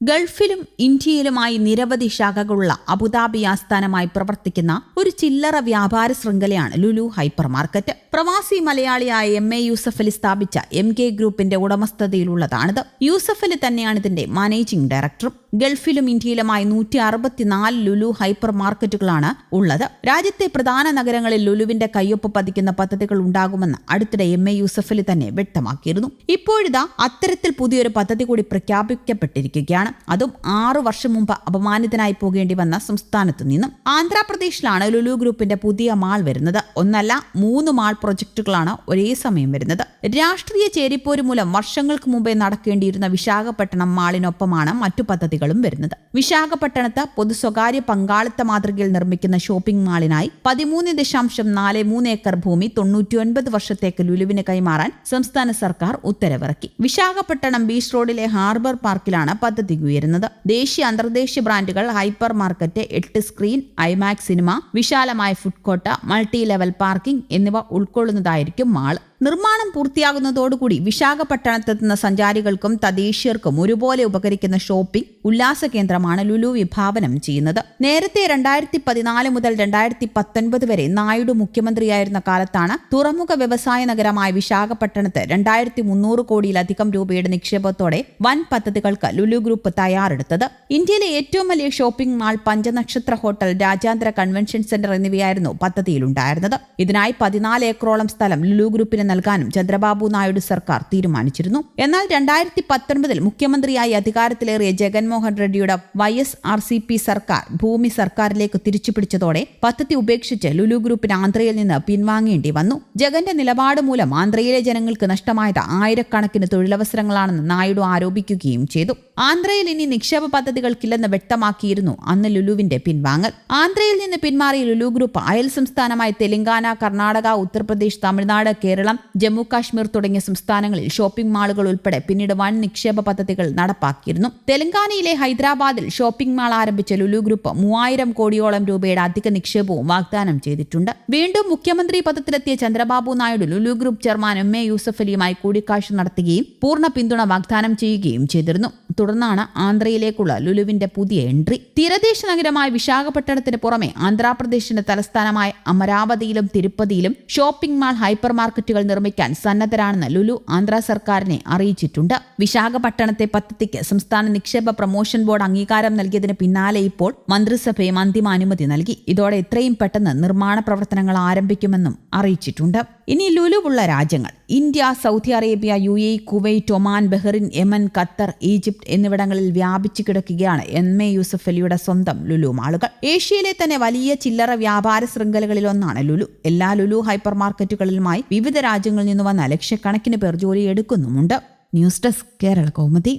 ഗൾഫിലും ഇന്ത്യയിലുമായി നിരവധി ശാഖകളുള്ള അബുദാബി ആസ്ഥാനമായി പ്രവർത്തിക്കുന്ന ഒരു ചില്ലറ വ്യാപാര ശൃംഖലയാണ് ലുലു ഹൈപ്പർ മാർക്കറ്റ് പ്രവാസി മലയാളിയായ എം എ യൂസഫ് അലി സ്ഥാപിച്ച എം കെ ഗ്രൂപ്പിന്റെ ഉടമസ്ഥതയിലുള്ളതാണിത്. യൂസഫ് അലി തന്നെയാണ് ഇതിന്റെ മാനേജിംഗ് ഡയറക്ടറും. ഗൾഫിലും ഇന്ത്യയിലുമായി നൂറ്റി അറുപത്തിനാല് ലുലു ഹൈപ്പർ മാർക്കറ്റുകളാണ് ഉള്ളത്. രാജ്യത്തെ പ്രധാന നഗരങ്ങളിൽ ലുലുവിന്റെ കയ്യൊപ്പ് പതിക്കുന്ന പദ്ധതികൾ ഉണ്ടാകുമെന്ന് അടുത്തിടെ എം എ യൂസഫലി തന്നെ വ്യക്തമാക്കിയിരുന്നു. ഇപ്പോഴിതാ അത്തരത്തിൽ പുതിയൊരു പദ്ധതി കൂടി പ്രഖ്യാപിക്കപ്പെട്ടിരിക്കുകയാണ്. അതും ആറു വർഷം മുമ്പ് അപമാനിതനായി പോകേണ്ടി വന്ന സംസ്ഥാനത്തു നിന്നും. ആന്ധ്രാപ്രദേശിലാണ് ലുലു ഗ്രൂപ്പിന്റെ പുതിയ മാൾ വരുന്നത്. ഒന്നല്ല മൂന്ന് മാൾ പ്രൊജക്ടുകളാണ് ഒരേ സമയം വരുന്നത്. രാഷ്ട്രീയ ചേരിപ്പോര് മൂലം വർഷങ്ങൾക്ക് മുമ്പേ നടക്കേണ്ടിയിരുന്ന വിശാഖപട്ടണം മാളിനൊപ്പമാണ് മറ്റു പദ്ധതികളും വരുന്നത്. വിശാഖപട്ടണത്ത് പൊതു സ്വകാര്യ പങ്കാളിത്ത മാതൃകയിൽ നിർമ്മിക്കുന്ന ഷോപ്പിംഗ് മാളിനായി പതിമൂന്ന് ദശാംശം നാല് മൂന്ന് ഏക്കർ ഭൂമി തൊണ്ണൂറ്റിയൊൻപത് വർഷത്തേക്ക് ലുലുവിന് കൈമാറാൻ സംസ്ഥാന സർക്കാർ ഉത്തരവിറക്കി. വിശാഖപട്ടണം ബീച്ച് റോഡിലെ ഹാർബർ പാർക്കിലാണ് പദ്ധതി ഉയരുന്നത്. ദേശീയ അന്തർദേശീയ ബ്രാൻഡുകൾ ഹൈപ്പർ മാർക്കറ്റ് എട്ട് സ്ക്രീൻ ഐമാക്സ് സിനിമ വിശാലമായ food court multi level parking എന്നിവ ഉൾക്കൊള്ളുന്നതായിരിക്കും മാൾ നിർമ്മാണം പൂർത്തിയാകുന്നതോടുകൂടി വിശാഖപട്ടണത്തെത്തുന്ന സഞ്ചാരികൾക്കും തദ്ദേശീയർക്കും ഒരുപോലെ ഉപകരിക്കുന്ന ഷോപ്പിംഗ് ഉല്ലാസ കേന്ദ്രമാണ് ലുലു വിഭാവനം ചെയ്യുന്നത്. നേരത്തെ രണ്ടായിരത്തി പതിനാല് മുതൽ രണ്ടായിരത്തി പത്തൊൻപത് വരെ നായിഡു മുഖ്യമന്ത്രിയായിരുന്ന കാലത്താണ് തുറമുഖ വ്യവസായ നഗരമായ വിശാഖപട്ടണത്ത് രണ്ടായിരത്തി മുന്നൂറ് കോടിയിലധികം രൂപയുടെ നിക്ഷേപത്തോടെ വൻ പദ്ധതികൾക്ക് ലുലു ഗ്രൂപ്പ് തയ്യാറെടുത്തത്. ഇന്ത്യയിലെ ഏറ്റവും വലിയ ഷോപ്പിംഗ് മാൾ പഞ്ചനക്ഷത്ര ഹോട്ടൽ രാജ്യാന്തര കൺവെൻഷൻ സെന്റർ എന്നിവയായിരുന്നു പദ്ധതിയിലുണ്ടായിരുന്നത്. ഇതിനായി പതിനാല് ഏക്കറോളം സ്ഥലം ലുലു ഗ്രൂപ്പിന് നൽകാനും ചന്ദ്രബാബു നായിഡു സർക്കാർ തീരുമാനിച്ചിരുന്നു. എന്നാൽ രണ്ടായിരത്തി പത്തൊൻപതിൽ മുഖ്യമന്ത്രിയായി അധികാരത്തിലേറിയ Jaganmohan റെഡ്ഡിയുടെ Y S R C P സർക്കാർ ഭൂമി സർക്കാരിലേക്ക് തിരിച്ചു തിരിച്ചുപിടിച്ചതോടെ പദ്ധതി ഉപേക്ഷിച്ച് ലുലു ഗ്രൂപ്പിന് ആന്ധ്രയിൽ നിന്ന് പിൻവാങ്ങേണ്ടി വന്നു. ജഗന്റെ നിലപാട് മൂലം ആന്ധ്രയിലെ ജനങ്ങൾക്ക് നഷ്ടമായത് ആയിരക്കണക്കിന് തൊഴിലവസരങ്ങളാണെന്ന് നായിഡു ആരോപിക്കുകയും ചെയ്തു. ആന്ധ്രയിൽ ഇനി നിക്ഷേപ പദ്ധതികൾക്കില്ലെന്ന് വ്യക്തമാക്കിയിരുന്നു അന്ന് ലുലുവിന്റെ പിൻവാങ്ങൽ. ആന്ധ്രയിൽ നിന്ന് പിന്മാറിയ ലുലു ഗ്രൂപ്പ് അയൽ സംസ്ഥാനമായ തെലങ്കാന കർണാടക ഉത്തർപ്രദേശ് തമിഴ്നാട് കേരളം ജമ്മു കാശ്മീർ തുടങ്ങിയ സംസ്ഥാനങ്ങളിൽ ഷോപ്പിംഗ് മാളുകൾ ഉൾപ്പെടെ പിന്നീട് വൻ നിക്ഷേപ പദ്ധതികൾ നടപ്പാക്കിയിരുന്നു. തെലങ്കാനയിലെ ഹൈദരാബാദിൽ ഷോപ്പിംഗ് മാൾ ആരംഭിച്ച ലുലു ഗ്രൂപ്പ് മൂവായിരം കോടിയോളം രൂപയുടെ അധിക നിക്ഷേപവും വാഗ്ദാനം ചെയ്തിട്ടുണ്ട്. വീണ്ടും മുഖ്യമന്ത്രി പദത്തിലെത്തിയ Chandrababu Naidu Lulu group chairman M A Yusuff അലിയുമായി കൂടിക്കാഴ്ച നടത്തുകയും പൂർണ പിന്തുണ വാഗ്ദാനം ചെയ്യുകയും ചെയ്തിരുന്നു. തുടർന്നാണ് ആന്ധ്രയിലേക്കുള്ള ലുലുവിന്റെ പുതിയ എൻട്രി. തീരദേശ നഗരമായ വിശാഖപട്ടണത്തിന് പുറമെ ആന്ധ്രാപ്രദേശിന്റെ തലസ്ഥാനമായ അമരാവതിയിലും തിരുപ്പതിയിലും ഷോപ്പിംഗ് മാൾ ഹൈപ്പർ മാർക്കറ്റുകൾ നിർമ്മിക്കാൻ സന്നദ്ധരാണെന്ന് ലുലു ആന്ധ്ര സർക്കാരിനെ അറിയിച്ചിട്ടുണ്ട്. വിശാഖപട്ടണത്തെ പദ്ധതിക്ക് സംസ്ഥാന നിക്ഷേപ പ്രൊമോഷൻ ബോർഡ് അംഗീകാരം നൽകിയതിന് പിന്നാലെ ഇപ്പോൾ മന്ത്രിസഭയും അന്തിമ അനുമതി നൽകി. ഇതോടെ എത്രയും പെട്ടെന്ന് നിർമ്മാണ പ്രവർത്തനങ്ങൾ ആരംഭിക്കുമെന്നും അറിയിച്ചിട്ടുണ്ട്. ഇനി ലുലുവുള്ള രാജ്യങ്ങൾ India Saudi Arabia U A Kuwait Oman Bahrain Yemen Qatar Egypt എന്നിവിടങ്ങളിൽ വ്യാപിച്ചു കിടക്കുകയാണ് എം എ യൂസഫ് അലിയുടെ സ്വന്തം ലുലു മാളുകൾ. ഏഷ്യയിലെ തന്നെ വലിയ ചില്ലറ വ്യാപാര ശൃംഖലകളിൽ ഒന്നാണ് ലുലു. എല്ലാ ലുലു ഹൈപ്പർ മാർക്കറ്റുകളിലുമായി വിവിധ രാജ്യങ്ങളിൽ നിന്ന് വന്ന ലക്ഷക്കണക്കിന് പേർ ജോലി എടുക്കുന്നുമുണ്ട്. News desk Kerala Kaumudi.